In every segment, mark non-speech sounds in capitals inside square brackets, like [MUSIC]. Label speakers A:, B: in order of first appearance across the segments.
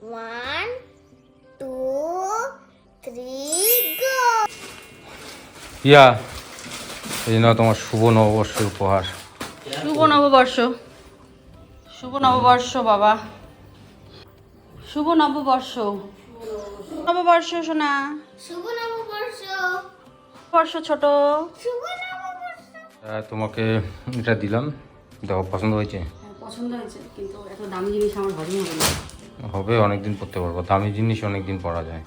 A: One, two, three, go!
B: ইয়া এই জন্য তোমার শুভ নববর্ষের উপহার।
C: শুভ নববর্ষ। শুভ নববর্ষ বাবা। শুভ নববর্ষ। নববর্ষ সোনা।
A: শুভ নববর্ষ।
C: বর্ষ ছোট।
A: শুভ নববর্ষ।
B: তোমাকে এটা দিলাম। দেখো পছন্দ হয়েছে?
C: পছন্দ হয়েছে কিন্তু এত দামি জিনিস আমার হজম হবে না।
B: হবে অনেকদিন পরতে পারব। দামি জিনিস অনেকদিন পরা যায়।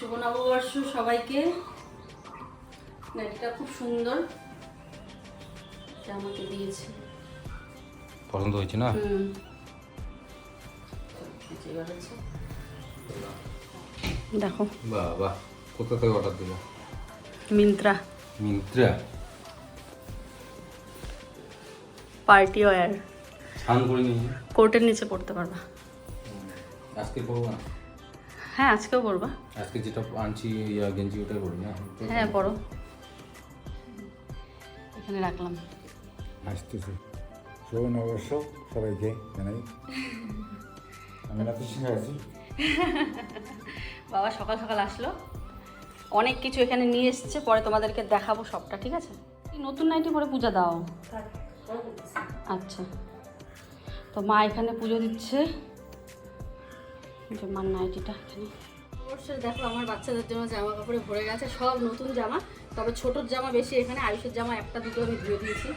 C: শুভ নববর্ষ সবাইকে। এটা খুব সুন্দর। আমাকে দিয়েছে।
B: পছন্দ হয়েছে না?
C: দেখো।
B: বাহ বাহ কোথা থেকে অর্ডার দিল?
C: মিন্ত্রা।
B: মিন্ত্রা?
C: Party wear. কোর্টের নিচে পড়তে পারবা।
B: আজকে পরবো না?
C: হ্যাঁ আজকেও পড়বা
B: আজকে যেটা আনছি ইয়া গেঞ্জি ওটাই পরি না?
C: হ্যাঁ পড়ো এখানে রাখলাম।
D: আসতেছে শুভ নববর্ষ সবাইকে জানাই। আমি না খুশি আছি।
C: বাবা সকাল সকাল আসলো। অনেক কিছু এখানে নিয়ে এসছে পরে তোমাদেরকে দেখাবো সবটা ঠিক আছে? নতুন নাইটি পরে পূজা দাও। আচ্ছা। তো মা এখানে পুজো দিচ্ছে। যে মার নাইটিটা এখানে অবশ্যই দেখো আমার বাচ্চাদের জন্য জামা কাপড়ে ভরে গেছে সব নতুন জামা। তবে ছোটোর জামা বেশি এখানে আয়ুষের জামা একটা দুটো আমি ধুয়ে দিয়েছি।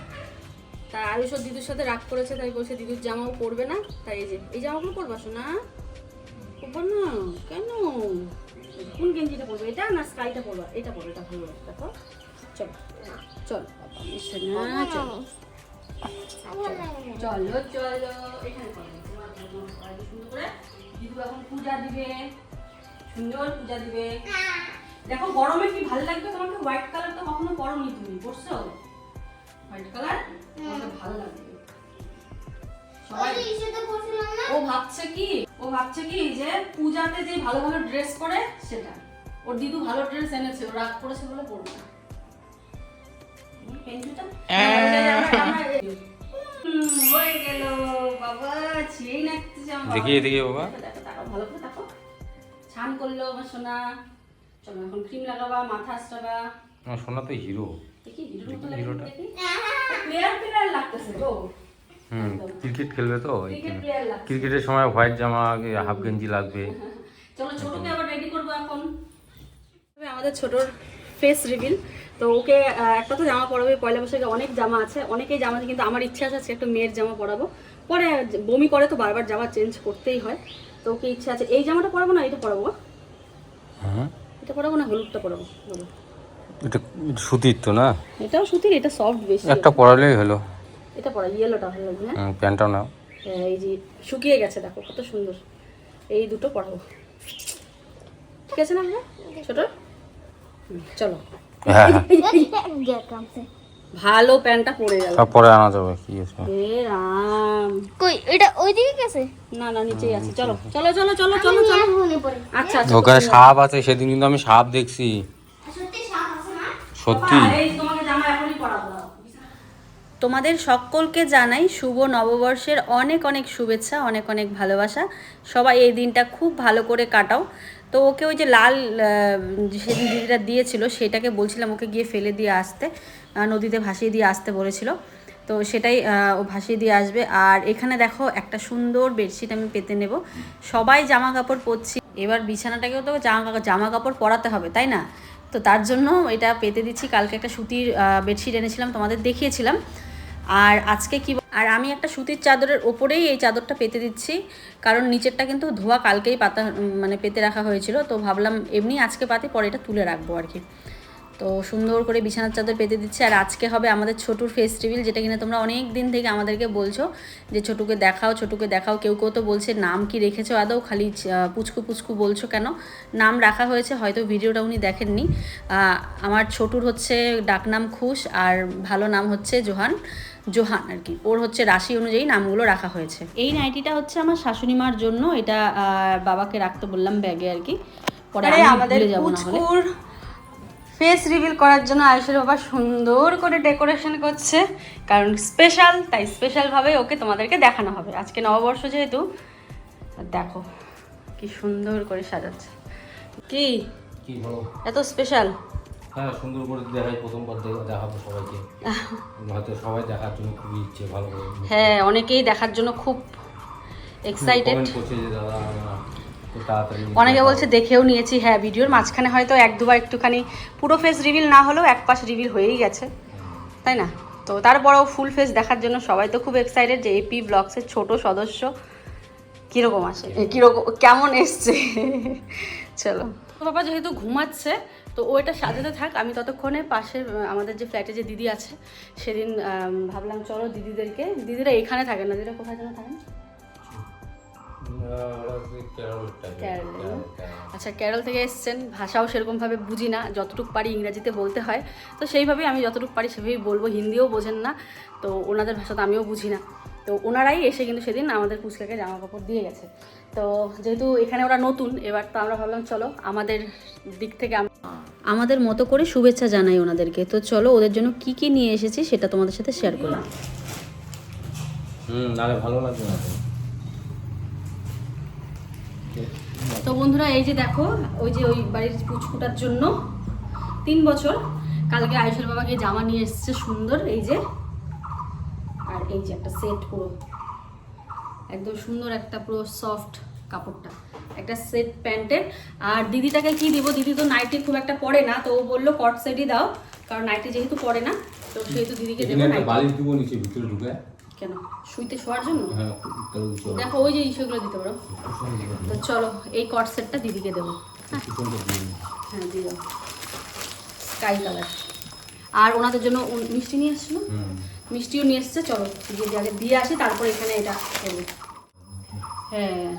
C: তা আয়ুষ ওর দিদির সাথে রাগ করেছে তাই বলছে দিদির জামাও পরবে না। তাই এই যে এই জামাগুলো পরবা শোনা পরবো না? কেন? কোন গেঞ্জিটা পরবে? এটা না স্কাইটা পরবা? এটা পরবে এটা ভালো দেখো। চল চল বাবা না চল। চলো চলো এখানে করো। তোমার সুন্দর করে। দিদু এখন পূজা দিবে। সুন্দর পূজা দিবে। দেখো গরমে কি ভালো লাগবে তোমাকে? হোয়াইট কালার তো কখনো পরনি তুমি পরছো? হোয়াইট কালার তোমাকে ভালো লাগবে। সবাই ও ভাবছে কি? ও ভাবছে কি যে পূজাতে যে ভালো ভালো ড্রেস পরে সেটা। ওর দিদু ভালো ড্রেস এনেছে ও রাগ করেছে বলে পরবে না। হয়ে গেল বাবা ছিঁড়েই নাচতেছে আমার
B: দেখি এদিকে বাবা।
C: দেখো, দেখো, তাকাও, ভালো করে দেখো। ছান করল আমার সোনা। চলো এখন ক্রিম লাগাবা মাথা আসটাবা
B: আমার সোনা তো হিরো
C: দেখি
B: হিরোটা।
C: প্লেয়ার প্লেয়ার লাগতেছে গো।
B: হুম ক্রিকেট খেলবে তো? ক্রিকেটের সময় হোয়াইট জামা হাফ গেঞ্জি লাগবে। [LAUGHS]
C: চলো ছোটকে আবার রেডি করব এখন। আমাদের ছোটর ফেস রিভিল তো ওকে একটা তো জামা পরাবে পয়লা বৈশাখে অনেক জামা আছে অনেকেই জামা আছে কিন্তু আমার ইচ্ছা আছে আজকে একটা মেয়ের জামা পরাবো। পরে বমি করে তো বারবার জামা চেঞ্জ করতেই হয়। তো ওকে ইচ্ছা আছে এই জামাটা পরাবো না এটা পরাবো?
B: হ্যাঁ?
C: এটা পরাবো না হলুদটা পরাবো
B: এটা সুতির তো না?
C: এটাও সুতির এটা সফট বেশি।
B: একটা পরালেই হলো।
C: এটা পরা ইয়েলোটা ভালো লাগবে হ্যাঁ?
B: হুম, প্যান্টটাও নাও।
C: হ্যাঁ, এই যে শুকিয়ে গেছে দেখো কত সুন্দর। এই দুটো পরাবো। ঠিক আছে না ছোট? চলো।
B: হ্যাঁ হ্যাঁ।
C: ভালো প্যান্টটা পরে গেল।
B: সব পরে আনা যাবে কি আছে?
C: হে রাম।
A: কই এটা ওইদিকে গেছে?
C: না না নিচেই আছে। চলো চলো চলো চলো চলো চলো। আচ্ছা আচ্ছা
B: ওখানে সাপ আছে সেদিন কিন্তু আমি সাপ দেখছি।
A: সত্যি সাপ আছে না?
B: সত্যি।
C: তোমাকে জামা এখনই পরাবো তোমাদের সকলকে জানাই শুভ নববর্ষের অনেক অনেক শুভেচ্ছা অনেক অনেক ভালোবাসা। সবাই এই দিনটা খুব ভালো করে কাটাও। তো ওকে ওই যে লাল সেদিন দিদিটা দিয়েছিল, সেটাকে বলছিলাম ওকে গিয়ে ফেলে দিয়ে আসতে নদীতে ভাসিয়ে দিয়ে আসতে বলেছিল। তো সেটাই ও ভাসিয়ে দিয়ে আসবে। আর এখানে দেখো, একটা সুন্দর বেডশিট আমি পেতে নেব। সবাই জামা কাপড় পরছি। এবার বিছানাটাকেও তো জামা জামা কাপড় পরাতে হবে, তাই না? তো তার জন্য এটা পেতে দিচ্ছি। কালকে একটা সুতির বেডশিট এনেছিলাম, তোমাদের দেখিয়েছিলাম। আর আজকে কি আর আমি একটা সুতির চাদরের ওপরেই এই চাদরটা পেতে দিচ্ছি, কারণ নিচেরটা কিন্তু ধোয়া কালকেই পাতা মানে পেতে রাখা হয়েছিল, তো ভাবলাম এমনি আজকে পাতি পরে এটা তুলে রাখব আর কি। তো সুন্দর করে বিছানার চাদর পেতে দিচ্ছে, আর আজকে হবে আমাদের ছোটুর ফেস রিভিল যেটা কিনা তোমরা অনেক দিন থেকে আমাদেরকে বলছো যে, ছোটুকে দেখাও ছোটুকে দেখাও। কেউ কেউ তো বলছে, নাম কি রেখেছো আদৌ? খালি পুচকু পুচকু বলছো কেন? নাম রাখা হয়েছে, হয়তো ভিডিওটা উনি দেখেননি। আমার ছোটুর হচ্ছে ডাকনাম খুশ আর ভালো নাম হচ্ছে জোহান। জোহান আর কি। ওর হচ্ছে রাশি অনুযায়ী নামগুলো রাখা হয়েছে। এই নাইটিটা হচ্ছে আমার শাশুড়ি মার জন্য। এটা বাবাকে রাখতে বললাম ব্যাগে আর কি। পরে আমি ভুলে যাব না হলে ফেস রিভিল করার জন্য আয়ুষের বাবা সুন্দর করে ডেকোরেশন করছে। কারণ স্পেশাল তাই স্পেশালভাবে ওকে তোমাদেরকে দেখানো হবে। আজকে নববর্ষ যেহেতু দেখো কি সুন্দর করে সাজাচ্ছে। কি? এত স্পেশাল
B: হ্যাঁ সুন্দর করে দেখাই প্রথমবার দেখাবো সবাইকে। [LAUGHS] হয়তো সবাই দেখার জন্য খুবই ইচ্ছে ভালো করে।
C: হ্যাঁ অনেকেই দেখার জন্য খুব এক্সাইটেড
B: করছে যে দাদা
C: অনেকে বলছে দেখেও নিয়েছি। হ্যাঁ ভিডিওর মাঝখানে হয়তো এক দুবার একটুখানি পুরো ফেস রিভিল না হলেও এক পাশ রিভিল হয়েই গেছে। তাই না? তো তারপরেও ফুল ফেস দেখার জন্য সবাই তো খুব এক্সাইটেড যে এপি ব্লগসের ছোট সদস্য কীরকম আসে এ, কীরকম কেমন এসছে? [LAUGHS] চলো। বাবা যেহেতু ঘুমাচ্ছে তো ও এটা সাজাতে থাক আমি ততক্ষণে পাশে আমাদের যে ফ্ল্যাটে যে দিদি আছে সেদিন ভাবলাম চলো দিদিদেরকে দিদিরা এখানে থাকে না দিদিরা কোথায় যেন থাকেন। আচ্ছা কেরল থেকে এসছেন ভাষাও সেরকমভাবে বুঝি না যতটুকু পারি ইংরাজিতে বলতে হয় তো সেইভাবেই আমি যতটুকু পারি সেভাবেই বলব হিন্দিও বোঝেন না তো ওনাদের ভাষা তো আমিও বুঝি না তো ওনারাই এসে কিন্তু সেদিন আমাদের পুচকাকে জামা কাপড় দিয়ে গেছে। তো যেহেতু এখানে ওরা নতুন এবার তো আমরা ভাবলাম চলো আমাদের দিক থেকে আমাদের মতো করে শুভেচ্ছা জানাই ওনাদেরকে। তো চলো ওদের জন্য কি কি নিয়ে এসেছি সেটা তোমাদের সাথে শেয়ার করলাম।
B: ভালো লাগবে না তো।
C: বন্ধুরা এই যে দেখো ওই যে ওই বাড়ির পুচকুটার জন্য তিন বছর। কালকে আয়ুষের বাবাকে জামা নিয়ে এসেছে সুন্দর এই যে। এই যে একটা সেট পুরো। একদম সুন্দর একটা পুরো সফট কাপড়টা। একটা সেট প্যান্টের। আর দিদিটাকে কি দিব? দিদি তো নাইটি খুব একটা পরে না তো ও বলল কট সেটই দাও কারণ নাইটি যেহেতু পরে না তো সেহেতু দিদিকে দেবো নাইটি
B: বালিশ দিব নিচে ভিতরে ঢুকে
C: কেন? শুইতে শোয়ার জন্য?
B: হ্যাঁ।
C: দেখো ওই যে ইস্যুগুলো দিতে পারো। তো চলো এই কট সেটটা দিদিকে দেবো।
B: কুশনটা
C: হ্যাঁ দিয়ে দাও। স্কাই কালার আর ওনাদের জন্য মিষ্টি নিয়ে এসছিল
B: হুম।
C: মিষ্টিও নিয়ে এসছে, চলো দিয়ে আগে দিয়ে আসি, তারপর এখানে এটা হ্যাঁ।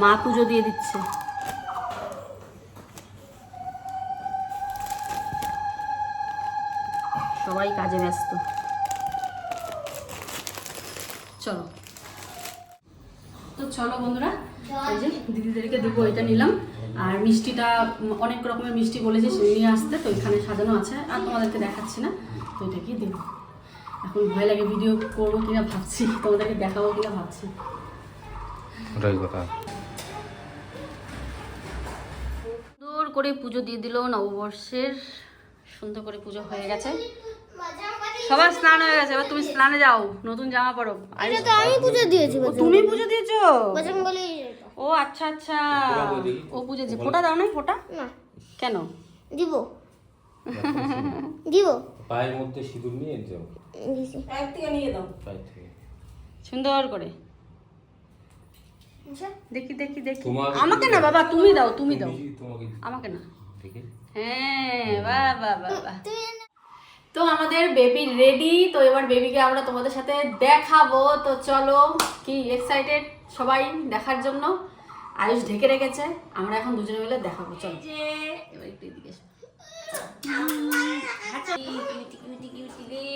C: মা পুজো দিয়ে দিচ্ছে। সবাই কাজে ব্যস্ত। চলো। তো চলো বন্ধুরা দিদিদেরকে দেবো, এটা নিলাম। আর মিষ্টিটা অনেক রকমের মিষ্টি বলেছে সে নিয়ে আসতে তো এখানে সাজানো আছে আর তোমাদেরকে দেখাচ্ছি না তো এটাকে দেবো এখন ভয় লাগে ভিডিও করব কিনা ভাবছি তোমাদেরকে দেখাবো কিনা ভাবছি।
B: ওটাই কথা।
C: সুন্দর করে পুজো দিয়ে দিল নববর্ষের সুন্দর করে পুজো হয়ে গেছে। সবার স্নান হয়ে গেছে এবার তুমি স্নানে যাও নতুন জামা পরো।
A: আমি পুজো দিয়েছি
C: তুমি পুজো দিয়েছ?
A: বজরং বলি
C: ও আচ্ছা আচ্ছা। ও দিয়ে ফোটা দাও নাই ফোটা?
A: না।
C: কেন?
A: দিব। [LAUGHS] দিব।
B: পায়ের মধ্যে সিঁদুর নিয়ে যাও
A: দিছি।
C: নিয়ে দাও।
B: পায়ে থেকে।
C: সুন্দর করে।
A: আচ্ছা।
C: দেখি দেখি দেখি। আমাকে না বাবা তুমি দাও তুমি দাও। আমাকে না। হ্যাঁ বাহ বাহ বাহ বাহ।
A: তুই
C: তো আমাদের বেবি রেডি তো এবার বেবিকে আমরা তোমাদের সাথে দেখাবো। তো চলো কি এক্সাইটেড সবাই দেখার জন্য। আয়ুষ ঢেকে রেখেছে আমরা এখন দুজনে মিলে দেখাবো চলো। এবার একটু এদিকে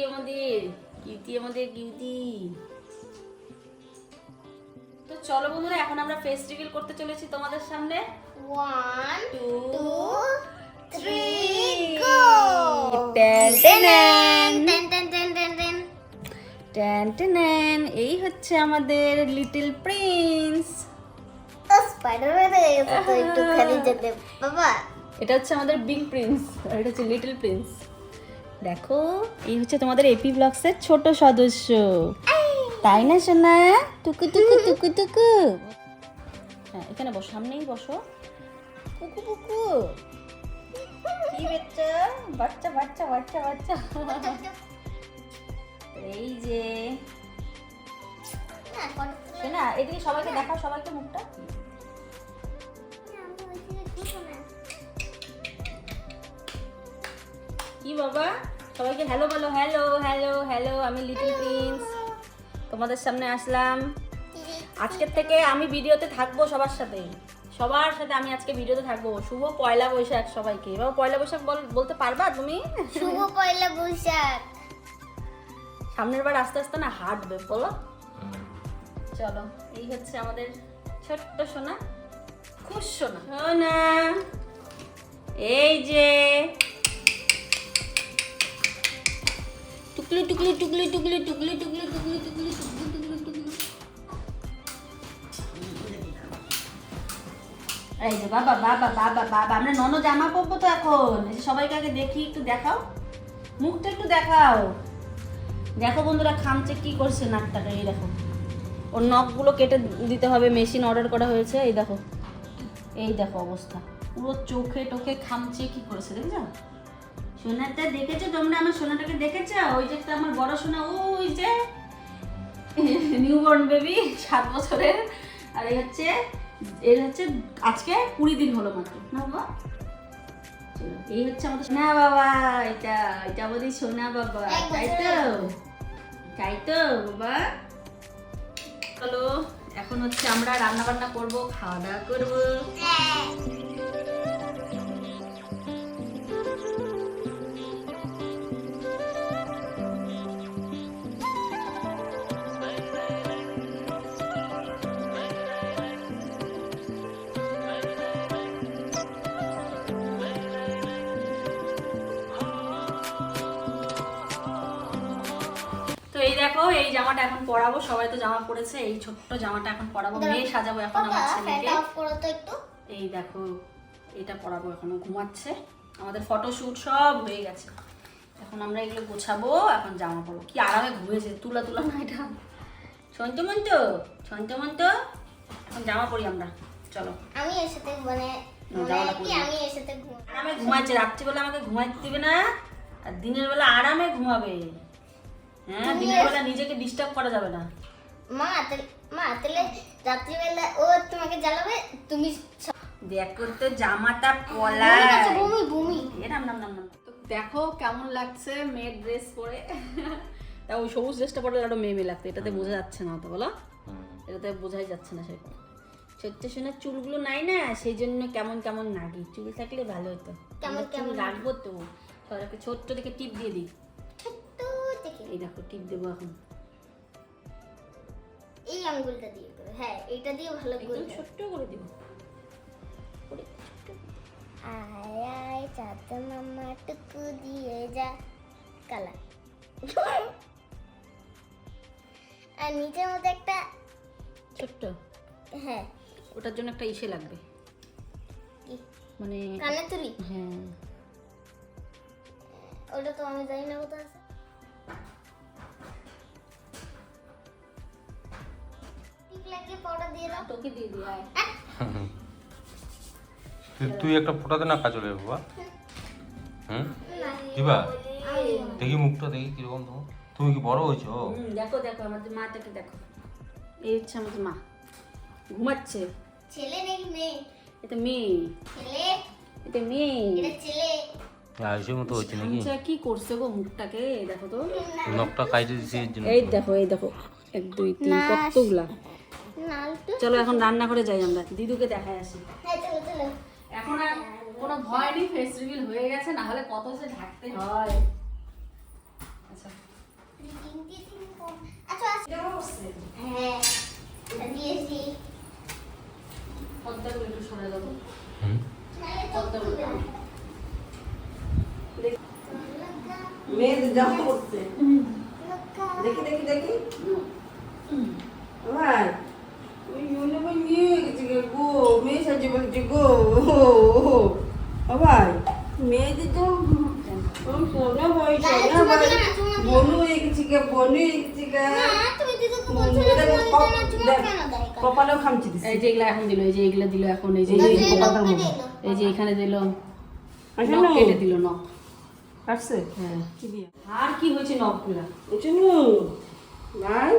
C: আমাদের কিউটি আমাদের কিউটি তো চলো বন্ধুরা এখন আমরা ফেস রিভিল করতে চলেছি তোমাদের সামনে।
A: ওয়ান
C: টু ট্যান ট্যান এই হচ্ছে আমাদের লিটল প্রিন্স
A: তো স্পাইডারম্যান এসে তো একটু খালি যেতে বাবা।
C: এটা হচ্ছে আমাদের বিগ প্রিন্স আর এটা হচ্ছে লিটল প্রিন্স দেখো এই হচ্ছে তোমাদের এপি ব্লগসের ছোট সদস্য। তাই না সোনা? টুকু টুকু টুকু টুকু। হ্যাঁ এখানে বসো সামনেই বসো। কুকু কুকু। কি বাচ্চা বাচ্চা বাচ্চা বাচ্চা বাচ্চা। এই যে।
A: না
C: এদিকে সবাইকে দেখাও সবাইকে মুখটা। কি বাবা? সবাইকে হ্যালো বলো। হ্যালো হ্যালো হ্যালো আমি লিটল প্রিন্স তোমাদের সামনে আসলাম। আজকের থেকে আমি ভিডিওতে থাকব সবার সাথে সবার সাথে আমি আজকে ভিডিওতে থাকব। শুভ পয়লা বৈশাখ সবাইকে। এবার পয়লা বৈশাখ বল- বলতে পারবা তুমি?
A: শুভ পয়লা বৈশাখ।
C: সামনের বার আস্তে আস্তে না হাঁটবে বলো। চলো এই হচ্ছে আমাদের ছোট্ট সোনা খুশ সোনা। সোনা এই যে। টুকলি টুকলি টুকলি টুকলি টুকলি টুকলি টুকলি টুকলি এই যে বাবা বাবা বাবা বাবা, আমরা নন জামা পরবো তো এখন। সবাইকে আগে দেখি, একটু দেখাও। মুখটা একটু দেখাও। দেখো বন্ধুরা, খামচে কি করছে নাকটাকে, এই দেখো। ওর নখগুলো কেটে দিতে হবে মেশিন অর্ডার করা হয়েছে, এই দেখো। এই দেখো অবস্থা। পুরো চোখে টোখে খামচে কি করেছে, দেখছ? সোনাটা দেখেছ তোমরা? আমার সোনাটাকে দেখেছ? ওই যে আমার বড় সোনা, ওই যে। [LAUGHS] নিউবর্ন বেবি সাত বছরের। আর এই হচ্ছে এর হচ্ছে আজকে কুড়ি দিন হলো মাত্র। না বাবা? এই হচ্ছে আমাদের সোনা বাবা, এটা এটা আমাদের সোনা বাবা, তাই তো? তাই তো বাবা? চলো, এখন হচ্ছে আমরা রান্না বান্না করব, খাওয়া দাওয়া করব। জামাটা এখন পরাবো সবাই তো জামা পরেছে এই ছোট্ট জামাটা এখন পরাবো মেয়ে সাজাবো এখন আমার ছেলেকে।
A: ফ্যানটা অফ করো তো একটু।
C: এই দেখো এটা পরাবো এখনও ঘুমাচ্ছে। আমাদের ফটোশুট সব হয়ে গেছে। এখন আমরা এগুলো গোছাবো এখন জামা পরবো। কি আরামে ঘুমিয়েছে তুলা তুলা না এটা। সন্তমন্ত সন্তমন্ত এখন জামা পরি আমরা। চলো।
A: আমি এর সাথে মানে মনে
C: ঘুমাচ্ছে রাত্রিবেলা আমাকে ঘুমাইতে দিবে না আর দিনের বেলা আরামে ঘুমাবে। হ্যাঁ দিনের বেলা নিজেকে ডিস্টার্ব করা যাবে না।
A: মা তাহলে মা তাহলে রাত্রিবেলা ও তোমাকে জ্বালাবে তুমি
C: দেখো তো জামাটা পলা।
A: করছে, বমি বমি।
C: এ নাম নাম নাম দেখো কেমন লাগছে মেয়ের ড্রেস পরে। তা ওই সবুজ ড্রেসটা পরে আরও মেয়ে মেয়ে লাগতো এটাতে বোঝা যাচ্ছে না তো বলো। এটাতে বোঝাই যাচ্ছে না সেরকম। ছোট্ট সোনার চুলগুলো নাই না সেই জন্য কেমন কেমন নাগি। চুল থাকলে ভালো হতো।
A: কেমন কেমন
C: রাখব তো। সবাইকে ছোট্ট দেখে টিপ দিয়ে দিই। এই দেখো টিপ দেবো এখন।
A: এই আঙ্গুলটা দিয়ে করে হ্যাঁ এটা দিয়ে ভালো করে
C: ছোট্ট করে দিব।
A: আয় আয় চাঁদ মামা টুকু দিয়ে যা। কালা আর নিচের মধ্যে একটা
C: ছোট্ট?
A: হ্যাঁ।
C: ওটার জন্য একটা ইসে লাগবে। মানে
A: কানে তুলি
C: হ্যাঁ।
A: ওটা তো আমি জানি না কোথায় আছে। ঠিক লাগিয়ে দিয়ে দাও।
C: তোকে দিয়ে দিই আয়।
B: তুই- তুই একটা ফোটাতে না কাজলে বাবা। হুম? দিবা? দেখি মুখটা দেখি কীরকম তোমার। তুমি কি বড় হয়েছো?
C: দেখো দেখো আমাদের মাটাকে দেখো। এই হচ্ছে আমাদের মা। ঘুমাচ্ছে।
A: ছেলে নাকি মেয়ে?
C: এটা মেয়ে।
A: ছেলে?
C: এটা মেয়ে।
A: এটা ছেলে।
B: আয়ুষের মতো হচ্ছে নাকি?
C: কি করছে গো মুখটাকে? দেখো তো।
B: নখটা কাইটে দিছে
C: এই দেখো এই দেখো। এক দুই তিন। কতগুলা? চলো এখন রান্না করে যাই আমরা। দিদুকে দেখায় আসি।
A: হ্যাঁ চলো চলো।
C: এখন আর কোনো ভয় নেই ফেস রিভিল হয়ে গেছে না হলে কত সে ঢাকতে হয়। আচ্ছা।
A: হ্যাঁ
E: দেখি। দেখি দেখি ভাই কপালেও খামচি দিছে
C: এই যে এগুলা এখন দিল এই যে এগুলা দিল এখন এই যে
A: এই
C: এই
A: যে।
C: এই এখানে দিল কেটে দিল নখ
E: আসছে
C: হ্যাঁ আর কি হয়েছে নখগুলা
E: ভাই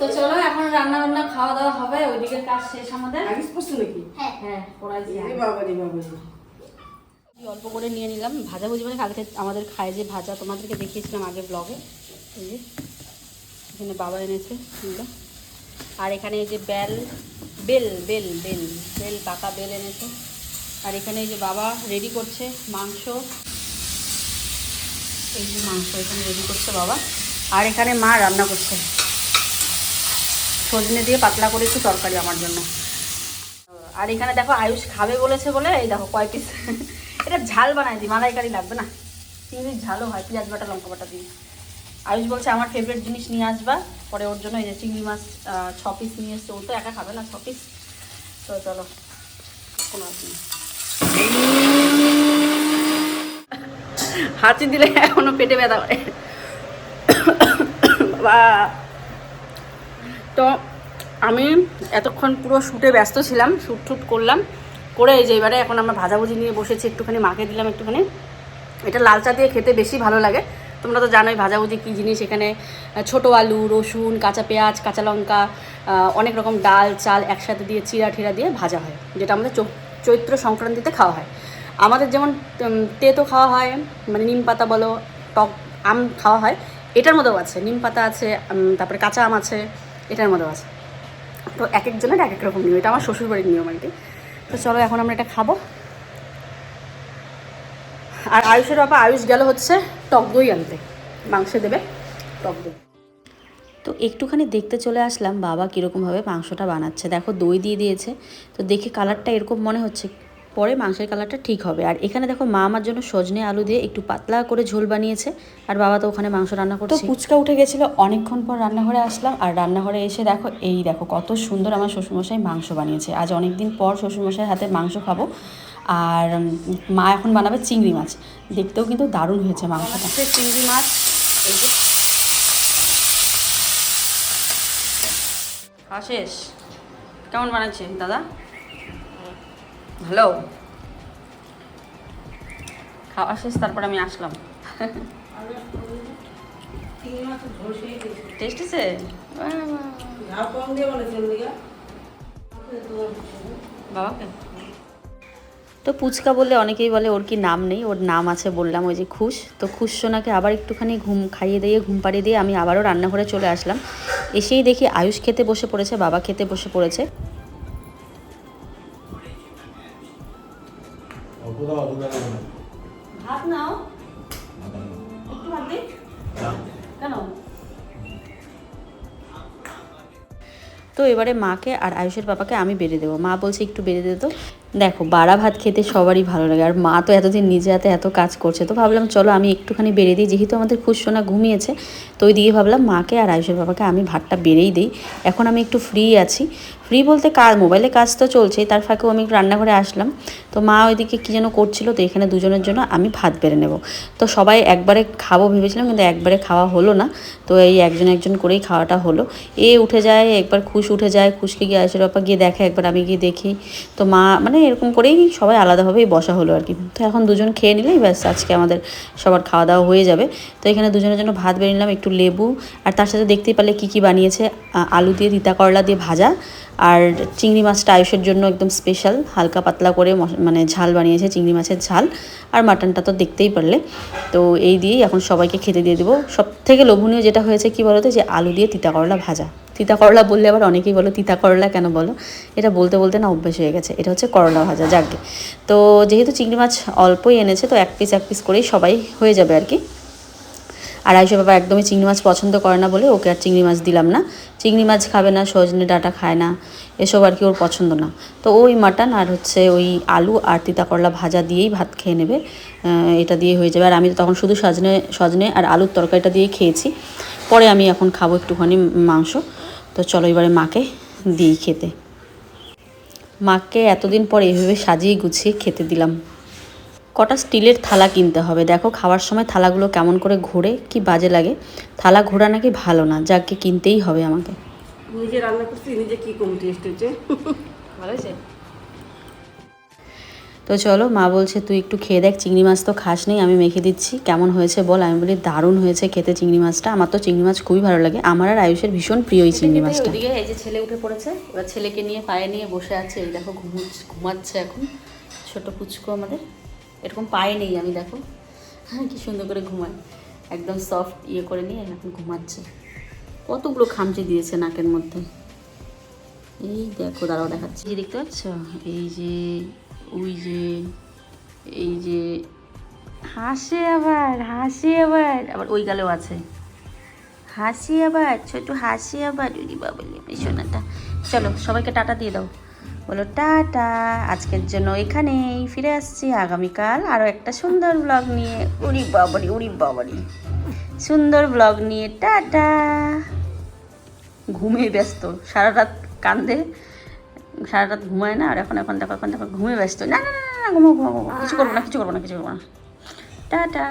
C: তো চলো এখন রান্না বান্না খাওয়া দাওয়া হবে ওইদিকের কাজ শেষ আমাদের।
E: আগিস পড়ছো নাকি?
A: হ্যাঁ।
C: হ্যাঁ। পড়াইছি
E: রে বাবা রে। বাবা
C: অল্প করে নিয়ে নিলাম। ভাজা ভুজি মানে কালকে আমাদের খায় যে ভাজা তোমাদেরকে দেখিয়েছিলাম আগে ব্লগে এই যে এখানে বাবা এনেছে। আর এখানে এই যে বেল বেল বেল বেল বেল পাকা বেল এনেছে। আর এখানে এই যে বাবা রেডি করছে মাংস। এই যে মাংস এখানে রেডি করছে বাবা। আর এখানে মা রান্না করছে। সজনে দিয়ে পাতলা করে একটু তরকারি আমার জন্য। আর এখানে দেখো আয়ুষ খাবে বলেছে বলে, এই দেখো কয় পিস এটা ঝাল বানাই দিই মালাইকারি লাগবে না। চিংড়ির ঝালও হয়, পেঁয়াজ বাটা, লঙ্কা বাটা দিই আয়ুষ বলছে, আমার ফেভারিট জিনিস নিয়ে আসবা। পরে ওর জন্য এই যে চিংড়ি মাছ ছ পিস নিয়ে এসছে। ও তো একা খাবে না, ছ পিস তো চলো, কোনো। হাঁচি দিলে এখনও পেটে ব্যথা করে। বাবা তো আমি এতক্ষণ পুরো শ্যুটে ব্যস্ত ছিলাম শ্যুট টুট করলাম, করে এই যে এবারে এখন আমরা ভাজাভুজি নিয়ে বসেছি, একটুখানি মাকে দিলাম একটুখানি। এটা লাল চা দিয়ে খেতে বেশি ভালো লাগে। তোমরা তো জানোই ভাজাভুজি কী জিনিস, এখানে ছোটো আলু, রসুন, কাঁচা পেঁয়াজ, কাঁচা লঙ্কা অনেক রকম ডাল, চাল একসাথে দিয়ে চিরা ঠিরা দিয়ে ভাজা হয়, যেটা আমাদের চৈত্র সংক্রান্তিতে খাওয়া হয়। আমাদের যেমন তেতো খাওয়া হয় মানে নিম পাতা বলো, টক আম খাওয়া হয় এটার মধ্যেও আছে, নিম পাতা আছে তারপরে কাঁচা আম আছে, এটার মধ্যেও আছে। তো এক একজনের এক এক রকম নিয়ম, এটা আমার শ্বশুরবাড়ির নিয়ম আর কি। তো চলো এখন আমরা এটা খাব। আর আয়ুষের বাবা আয়ুষ গেল হচ্ছে টক দই আনতে, মাংস দেবে টক দই। তো একটুখানি দেখতে চলে আসলাম, বাবা কীরকমভাবে মাংসটা বানাচ্ছে। দেখো দই দিয়ে দিয়েছে, তো দেখে কালারটা এরকম মনে হচ্ছে পরে মাংসের কালারটা ঠিক হবে। আর এখানে দেখো মা আমার জন্য সজনে আলু দিয়ে একটু পাতলা করে ঝোল বানিয়েছে। আর বাবা তো ওখানে মাংস রান্না করছে। ফুচকা উঠে গেছিল অনেকক্ষণ পর রান্নাঘরে আসলাম। আর রান্নাঘরে এসে দেখো এই দেখো কত সুন্দর আমার শ্বশুরমশাই মাংস বানিয়েছে। আজ অনেক দিন পর শ্বশুরমশাই হাতে মাংস খাব। আর মা এখন বানাবে চিংড়ি মাছ। দেখতেও কিন্তু দারুণ হয়েছে মাংসটা। চিংড়ি মাছ। শেষ? কেমন বানাচ্ছে দাদা? হ্যালো। খাওয়া শেষ, তারপর আমি আসলাম। তো পুচকা বললে অনেকেই বলে, ওর কি নাম নেই? ওর নাম আছে বললাম ওই যে খুশ। তো খুশ সোনাকে আবার একটুখানি ঘুম খাইয়ে দিয়ে, ঘুম পাড়িয়ে দিয়ে আমি আবারও রান্নাঘরে চলে আসলাম। এসেই দেখি আয়ুষ খেতে বসে পড়েছে, বাবা খেতে বসে পড়েছে। ভাত নাও। একটু ভাত দিই কেন? তো এবারে মাকে আর আয়ুষের বাবাকে আমি বেড়ে দেবো। মা বলছে একটু বেড়ে দে তো। দেখো বাড়া ভাত খেতে সবারই ভালো লাগে। আর মা তো এতদিন নিজে হাতে এত কাজ করছে। তো ভাবলাম চলো আমি একটুখানি বেড়ে দিই। যেহেতু আমাদের খুশোনা ঘুমিয়েছে তো ওই দিকে ভাবলাম মাকে আর আয়ুষের বাবাকে আমি ভাতটা বেড়েই দিই। এখন আমি একটু ফ্রি আছি। ফ্রি বলতে কাজ মোবাইলে কাজ তো চলছেই। তার ফাঁকেও আমি একটু রান্নাঘরে আসলাম। তো মা ওইদিকে কী যেন করছিল তো এখানে দুজনের জন্য আমি ভাত বেড়ে নেব। তো সবাই একবারে খাব ভেবেছিলাম কিন্তু একবারে খাওয়া হলো না। তো এই একজন একজন করেই খাওয়াটা হলো। এ উঠে যায়, একবার খুশ উঠে যায়, খুশকে গিয়ে আয়ুষের বাবা গিয়ে দেখে একবার, আমি গিয়ে দেখি। তো মা মানে এরকম করেই সবাই আলাদাভাবেই বসা হলো আর কি। তো এখন দুজন খেয়ে নিলেই ব্যাস, আজকে আমাদের সবার খাওয়া দাওয়া হয়ে যাবে। তো এখানে দুজনের জন্য ভাত বেড়ে নিলাম, একটু লেবু আর তার সাথে দেখতেই পারলে কী কী বানিয়েছে। আলু দিয়ে তিতা করলা দিয়ে ভাজা আর চিংড়ি মাছটা আয়ুষের জন্য একদম স্পেশাল হালকা পাতলা করে মানে ঝাল বানিয়েছে, চিংড়ি মাছের ঝাল আর মাটনটা তো দেখতেই পারলে। তো এই দিয়েই এখন সবাইকে খেতে দিয়ে দেবো। সব থেকে লোভনীয় যেটা হয়েছে কি বলতো, যে আলু দিয়ে তিতা করলা ভাজা। তিতা করলা বললে আবার অনেকেই বলো, তিতা করলা কেন বলো? এটা বলতে বলতে না অভ্যেস হয়ে গেছে। এটা হচ্ছে করলা ভাজা, যাকে তো যেহেতু চিংড়ি মাছ অল্পই এনেছে, তো এক পিস এক পিস করেই সবাই হয়ে যাবে আর কি। আর আয়ুষের বাবা একদমই চিংড়ি মাছ পছন্দ করে না বলে ওকে আর চিংড়ি মাছ দিলাম না। চিংড়ি মাছ খাবে না, সজনে ডাঁটা খায় না, এসব আর কি ওর পছন্দ না। তো ওই মাটন আর হচ্ছে ওই আলু আর তিতা করলা ভাজা দিয়েই ভাত খেয়ে নেবে এটা দিয়ে হয়ে যাবে। আর আমি তখন শুধু সজনে সজনে আর আলুর তরকারিটা দিয়েই খেয়েছি। পরে আমি এখন খাব একটুখানি মাংস। তো চলো এবারে মাকে দিই খেতে। মাকে এতদিন পর এইভাবে সাজিয়ে গুছিয়ে খেতে দিলাম। কটা স্টিলের থালা কিনতে হবে। দেখো খাওয়ার সময় থালাগুলো কেমন করে ঘোরে কি বাজে লাগে। থালা ঘোরা নাকি ভালো না যাকে কিনতেই হবে আমাকে।
E: নিজে রান্না করছি নিজে কি কম টেস্ট হচ্ছে।
C: ভালো হয়েছে? তো চলো মা বলছে তুই একটু খেয়ে দেখ চিংড়ি মাছ তো খাস নেই আমি মেখে দিচ্ছি। কেমন হয়েছে বল? আমি বলি দারুণ হয়েছে খেতে চিংড়ি মাছটা। আমার তো চিংড়ি মাছ খুবই ভালো লাগে। আমার আর আয়ুষের ভীষণ প্রিয় এই চিংড়ি মাছটা। ওইদিকে এই যে ছেলে উঠে পড়েছে এবার ছেলেকে নিয়ে পায়ে নিয়ে বসে আছে। এই দেখো ঘুমুচ্ছে ঘুমাচ্ছে এখন। ছোট পুচকো আমাদের। এরকম পায়ে নেই আমি, দেখো। হ্যাঁ কি সুন্দর করে ঘুমায়। একদম সফট ইয়ে করে নিয়ে এখন ঘুমাচ্ছে। কতগুলো খামচি দিয়েছে নাকের মধ্যে। এই দেখো, দাঁড়াও দেখাচ্ছি। যে দেখতে পাচ্ছ? এই যে, ওই যে, এই যে, হাসে আবার, হাসি আবার। আবার ওই গালেও আছে। হাসি আবার, ছোট হাসি আবার। বাবলি এই সোনাটা। চলো, সবাইকে টাটা দিয়ে দাও। বলো টাটা আজকের জন্য এখানেই ফিরে আসছি। আগামীকাল আরও একটা সুন্দর ব্লগ নিয়ে। উড়ি বাবারি উড়ি বাবারি। সুন্দর ব্লগ নিয়ে টাটা। ঘুমিয়ে ব্যস্ত। সারা রাত কান্দে সারা রাত ঘুমায় না আর এখন এখন দেখো এখন দেখো ঘুমিয়ে ব্যস্ত। না না না না, ঘুমো ঘুমো ঘুমো। কিছু করব না কিছু করব না কিছু করব না। টাটা।